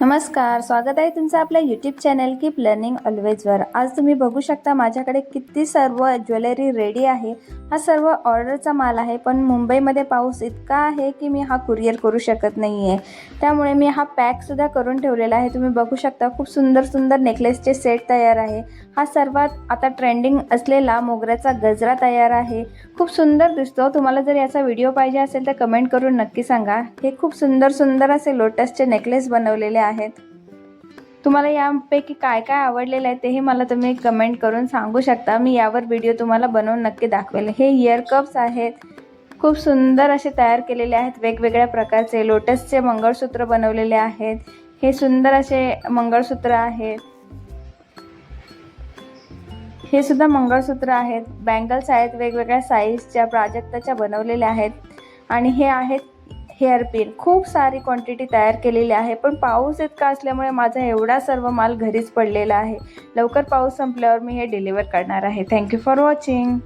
नमस्कार स्वागत आहे तुमचं आपल्या यूट्यूब चॅनल कीप लर्निंग ऑलवेजवर आज तुम्ही बघू शकता माझ्याकडे किती सर्व ज्वेलरी रेडी आहे. हा सर्व ऑर्डरचा माल आहे पण मुंबईमध्ये पाऊस इतका आहे की मी हा कुरिअर करू शकत नाही आहे त्यामुळे मी हा पॅकसुद्धा करून ठेवलेला आहे. तुम्ही बघू शकता खूप सुंदर सुंदर नेकलेसचे सेट तयार आहे. हा सर्वात आता ट्रेंडिंग असलेला मोगऱ्याचा गजरा तयार आहे. खूप सुंदर दिसतो. तुम्हाला जर याचा व्हिडिओ पाहिजे असेल तर कमेंट करून नक्की सांगा. हे खूप सुंदर सुंदर असे लोटसचे नेकलेस बनवलेले आहेत. तुम्हाला यापैकी काय काय आवडलेलं आहे तेही मला तुम्ही कमेंट करून सांगू शकता. मी यावर व्हिडिओ तुम्हाला बनवून नक्की दाखवेल. हे इयर कप्स आहेत. खूप सुंदर असे तयार केलेले आहेत. वेगवेगळ्या प्रकारचे लोटसचे मंगळसूत्र बनवलेले आहेत. हे सुंदर असे मंगळसूत्र आहेत हे सुद्धा मंगळसूत्र आहेत. बँगल्स आहेत. वेगवेगळ्या साईजच्या प्राजक्ताच्या बनवलेल्या आहेत. आणि हे आहेत हेअरपिन खूप सारी क्वांटिटी तयार केलेली आहे पण पाऊस इतका असल्यामुळे माझा एवढा सर्व माल घरीच पडलेला आहे. लवकर पाऊस संपल्यावर मी हे डिलिव्हर करणार आहे. Thank you for watching